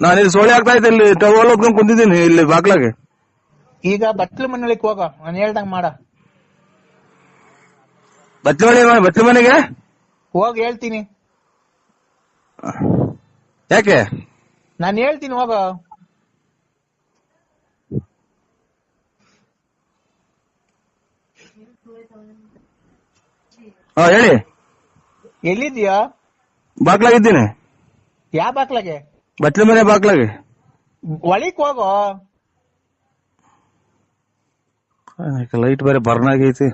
ನಾನು ಇಲ್ಲಿ ಸೋಳಿ ಆಗ್ತಾ ಇದ್ದೆ ಇಲ್ಲಿ ಟವಲ್ ಹೊತ್ಕೊಂಡ್ ಕುಂತಿದ್ದೀನಿ ಇಲ್ಲಿ ಬಾಗ್ಲಾಗೆ. ಈಗ ಬಟ್ಲು ಮನೆಯಲ್ಲಿ ಹೋಗ ನಾನು ಹೇಳ್ದಂಗ್ ಮಾಡ. ಬಟ್ಲು ಮನೆ ಬಟ್ಲು ಮನೆಗೆ? ಹೋಗಿ ಹೇಳ್ತೀನಿ. ಯಾಕೆ? ನಾನು ಹೇಳ್ತೀನಿ ಹೋಗ. ಹಾ ಹೇಳಿ. ಎಲ್ಲಿದ್ಯಾ ಬಾಗ್ಲಾಗಿದ್ದೀನಿ ಯಾವ ಬಾಕ್ಲಾಗೆ ಬಚ್ಚಲ ಮನೆ ಬಾಗ್ಲಾಗೆ? ಒಳಿಕ್ ಹೋಗೋ. ಲೈಟ್ ಬೇರೆ ಬರ್ನ್ ಆಗೈತಿ.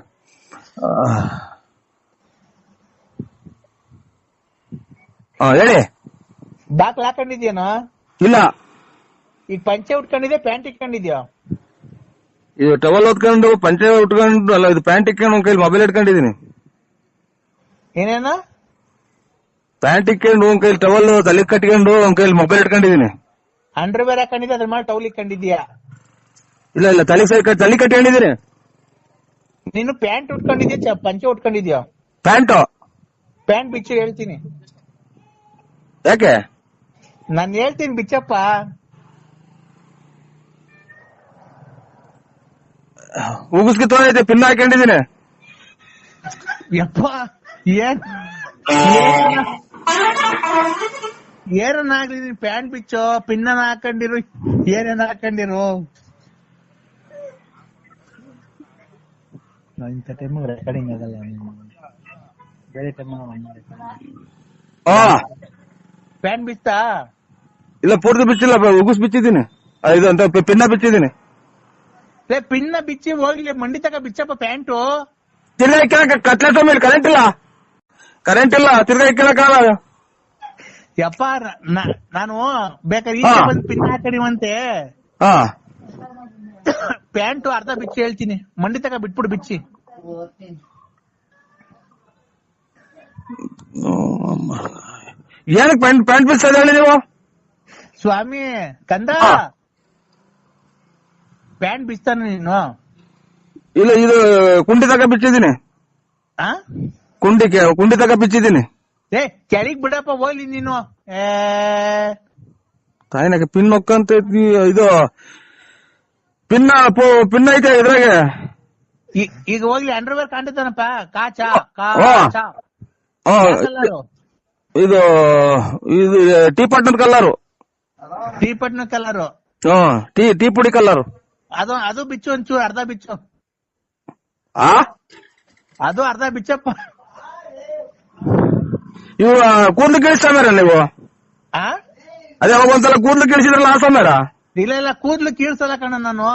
ಹೇಳಿ. ಬಾಕ್ಲ ಹಾಕೊಂಡಿದ್ಯೇನೋ ಇಲ್ಲ. ಈಗ ಪಂಚೆ ಉಟ್ಕೊಂಡಿದ್ಯಾ ಪ್ಯಾಂಟ್ ಇಟ್ಕೊಂಡಿದ್ಯಾ? ಇದು ಟವಲ್ ಹೊತ್ಕೊಂಡು ಪಂಚೆ ಉಟ್ಕೊಂಡು ಅಲ್ಲ ಇದು ಪ್ಯಾಂಟ್ ಇಟ್ಕೊಂಡು ಒಂದ್ ಕೈಲಿ ಮೊಬೈಲ್ ಇಟ್ಕೊಂಡಿದೀನಿ ಏನೇನ? ಪ್ಯಾಂಟ್ ಇಟ್ಕೊಂಡು ಒಂದ್ ಕೈಲಿ ಟವಲ್ ತಲೆ ಕಟ್ಕೊಂಡು ಒಂದ್ ಕೈಲಿ ಮೊಬೈಲ್ ಇಟ್ಕೊಂಡಿದೀನಿ. ಅಂಡರ್ ವೇರ್ ಹಾಕೊಂಡಿದ್ದೆ ಅದ್ರ ಮೇಲೆ ಟವಲ್ ಇಟ್ಕೊಂಡಿದ್ಯಾ ಇಲ್ಲ ಇಲ್ಲ ತಲೆ ಸೈ ತಲೆ ಕಟ್ಕೊಂಡಿದೀನಿ ನೀನು ಪ್ಯಾಂಟ್ ಉಟ್ಕೊಂಡಿದ್ಯಾ ಪಂಚೆ ಉಟ್ಕೊಂಡಿದ್ಯಾ? ಪ್ಯಾಂಟು. ಪ್ಯಾಂಟ್ ಬಿಚ್ಚಿ ಹೇಳ್ತೀನಿ. ಯಾಕೆ? ನಾನ್ ಹೇಳ್ತೀನಿ ಬಿಚ್ಚಪ್ಪ. ಉಗುಸ್ಕಿ ತೋರೈತೆ ಪಿನ್ ಹಾಕೊಂಡಿದೀನಿ. ಯಪ್ಪ ಏನ್? ಏನನ್ನಾಗ್ಲಿ ನೀನ್ ಪ್ಯಾಂಟ್ ಬಿಚ್ಚೋ ಪಿನ್ನ ಹಾಕೊಂಡಿರು ಏನೇನ್ ಹಾಕೊಂಡಿರು? ಇಂಥ ಟೈಮ್ ರೆಕಾರ್ಡಿಂಗ್ ಆಗಲ್ಲ ಬೇರೆ ಟೈಮ್ ಪ್ಯಾಂಟ್ ಬಿಚ್ಚಾ ಇಲ್ಲ ಪೂರ್ತಿ ಬಿಚ್ಚಿಲ್ಲ ಉಗುಸ್ ಬಿಚ್ಚಿದ್ದೀನಿ. ಇದು ಅಂತ ಪಿನ್ನ ಬಿಚ್ಚಿದ್ದೀನಿ. ಪಿನ್ನ ಬಿಚ್ಚಿ ಹೋಗ್ಲಿ ಮಂಡಿ ತಕ ಬಿಚ್ಚಪ್ಪ ಪ್ಯಾಂಟು. ಇಕ್ಕಳಕ್ ಕಟ್ಲೆಟ್ ಮೇಲೆ ಕರೆಂಟ್ ಇಲ್ಲ. ಕರೆಂಟ್ ಇಲ್ಲ ತಿರ್ಗಾ ಇಕ್ಕಳಕ್ಕಾಗಲ್ಲ ಯಪ್ಪ ನ- ನಾನು ಬೇಕಾದ್ರೆ ಹಾ. ಈಗ ಬಂದು ಪಿನ್ ಹಾಕಡಿವಂತೆ ಹಾ. ಪ್ಯಾಂಟು ಅರ್ಧ ಬಿಚ್ಚಿ ಹೇಳ್ತೀನಿ. ಮಂಡಿ ತಗ ಬಿಟ್ಬಿಡು ಬಿಚ್ಚಿ. ಏನಕ್ ಪ್ಯಾಂಟ್ ಪ್ಯಾಂಟ್ ಬಿಚ್ಚದ ಹೇಳಿ ನೀವು? ಸ್ವಾಮಿ ಕಂದ? ಹಾ. ಪ್ಯಾಂಟ್ ಬಿಚ್ತಾನ ನೀನು. ಇಲ್ಲ ಇದು ಕುಂಡಿ ತಕ ಬಿಚ್ಚಿದ್ದೀನಿ. ಆ? ಕುಂಡಿ ಕೆ- ಕುಂಡಿ ತಗ ಬಿಚ್ಚಿದ್ದೀನಿ ಏ ಕೆಳಗ್ ಬಿಡಪ್ಪ ಹೋಗ್ಲಿ ನೀನು. ಏ. ತಾಯಿನಾಗ ಪಿನ್ ಹೊಕ್ಕಂತ ಇದು ಪಿನ್ನ ಪು- ಪಿನ್ ಐತೆ ಇದ್ರಾಗೆ. ಈ- ಈಗ ಹೋಗ್ಲಿ ಅಂಡರ್ವೇರ್ ಕಾಣ್ತಾನಪ್ಪ ಕಾಚ ಹಾ. ಕಾಚ ಆ, ಇದು ಇದು ಟೀ ಪಾಟ್ನರ್ ಕಲ್ಲರು ಟೀ ಪಟ್ನ ಕಲರು ಹಾ ಟೀ ಟೀ ಪುಡಿ ಕಲ್ಲರು ಅದು ಅದು ಬಿಚ್ಚು ಒಂಚೂರು ಅರ್ಧ ಬಿಚ್ಚು. ಆ? ಅದು ಅರ್ಧ ಬಿಚ್ಚಪ್ಪ. ಇವು ಕೂದ್ಲು ಕೇಳಿಸ್ತಾರ ನೀವು? ಆ? ಅದೇ ಅವಾಗ ಒಂದ್ಸಲ ಕೂದ್ಲು ಕೇಳಿಸಿದ್ರಲ್ಲ ಆ ಸಮಯ ಇಲ್ಲ ಇಲ್ಲ ಕೂದ್ಲು ಕೀಳ್ಸಲ್ಲ ಕಣ ನಾನು.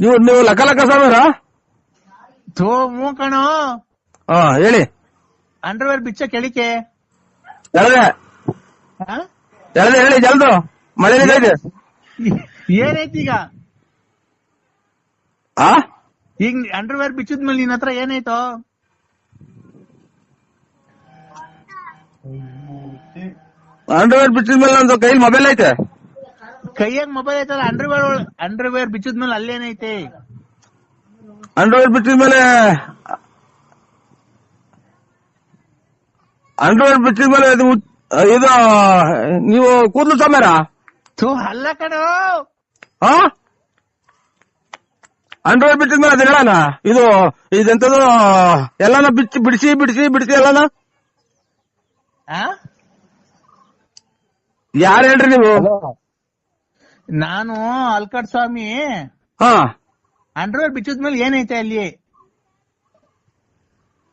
ನೀವು ನೀವು ಲಕ ಲಕ ಸಮೀರ ಥೂ ಮೂ ಕಣ. ಹಾ ಹೇಳಿ. ಅಂಡರ್ವೇರ್ ಬಿಚ್ಚ ಕೆಳಿಕೆ. ಎಳದೆ. ಆ? ಎಳದೆ ಹೇಳಿ ಜಲ್ದು. ಮಳೆ ಇದೆ ಏನೈತಿ ಈಗ? ಆ? ಈಗ ಅಂಡರ್ವೇರ್ ಬಿಚ್ಚಿದ್ಮೇಲೆ ನಿನ್ ಹತ್ರ ಏನಾಯ್ತು? ಅಂಡರ್ವೇರ್ ಬಿಚ್ಚಿದ ಮೇಲೆ ನಂದು ಕೈಲಿ ಮೊಬೈಲ್ ಐತೆ. ಕೈಯಾಗ ಮೊಬೈಲ್ ಐತಲ್ಲ ಅಂಡರ್ವೇರ್ ಅಂಡರ್ವೇರ್ ಬಿಚ್ಚಿದ ಮೇಲೆ ಅಲ್ಲೇನೈತೆ? ಅಂಡರ್ವೇರ್ ಬಿಚ್ಚಿದ ಮೇಲೆ ಅಂಡರ್ವೇರ್ ಬಿಚ್ಚಿದ ಮೇಲೆ ಇದು ಇದು ನೀವು ಕೂದಲು ಸಮೀರ ಥೂ ಅಲ್ಲ ಕಣೋ. ಹಾ ಅಂಡರ್ವೇರ್ ಬಿಚ್ಚಿದ ಮೇಲೆ ಅದು ಹೇಳಣ ಇದು ಇದೆಂತದು ಎಲ್ಲಾನ ಬಿಚ್ಚಿ ಬಿಡಿಸಿ ಬಿಡಿಸಿ ಬಿಡಿಸಿ ಎಲ್ಲಾನ? ಯಾರು ಹೇಳ್ರಿ ನೀವು? ನಾನು ಅಲ್ಕಡ್ ಸ್ವಾಮಿ. ಹಾ. ಅಂಡರ್ವೇರ್ ಬಿಚ್ಚಿದ್ಮೇಲೆ ಏನೈತೆ ಅಲ್ಲಿ?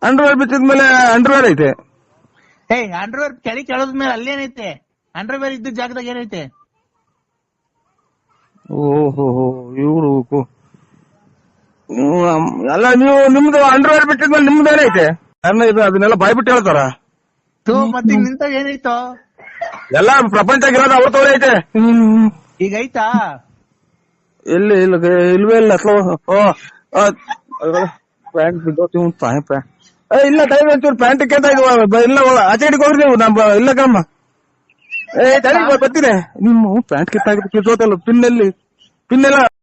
ಅಂಡರ್ವೇರ್ ಬಿಚ್ಚಿದ ಮೇಲೆ ಅಂಡರ್ವೇರ್ ಐತೆ. ಏಯ್ ಅಂಡರ್ವೇರ್ ಕೆಳಗೆ ಅಲ್ಲಿ ಅಲ್ಲೇನೈತೆ? ಅಂಡರ್ವೇರ್ ಇದ್ದ ಜಾಗದಾಗ ಏನೈತೆ? ಓಹೋ ಇವ್ರು ಅಲ್ಲ ನೀವು ನಿಮ್ದು ಅಂಡರ್ವೇರ್ ಬಿಟ್ಟಿದ್ಮೇಲೆ ನಿಮ್ದು ಏನೈತೆ? ಅದನ್ನೆಲ್ಲ ಬಾಯ್ಬಿಟ್ಟು ಹೇಳ್ತಾರ? ಮತ್ತೆ ನಿಂತಾಗ ಏನಾಯ್ತು? ಎಲ್ಲ ಪ್ರಪಂಚ ಇರೋದು ಅವ್ರ ತೋರ ಐತೆ. ಈಗ ಐತಾ ಇಲ್ಲ ಇಲ್ಲ ಇಲ್ವೇ ಇಲ್ಲ ಓ ಪ್ಯಾಂಟ್ ಬಿದ್ದೋತಿ ತಾಯಿ ಪ್ಯಾಂಟ್ ಏ ಇಲ್ಲ ಟೈಮ್ ಒಂಚೂರು ಪ್ಯಾಂಟ್ ಕೇತ ಇದು ಇಲ್ಲ ಒಳ- ಆಚೆ ಹೋಗ್ರಿ ನೀವು ನಮ್ಮ ಇಲ್ಲ ಕಮ್ಮ. ಏ ತಡಿ ಬರ್ತೀನಿ. ನಿಮ್ಮ ಪ್ಯಾಂಟ್ ಕಿತ್ತಾಗಿ ಕಿತ್ತೋತಲ್ಲ ಪಿನ್ ಎಲ್ಲಿ ಪಿನ್ ಎಲ್ಲ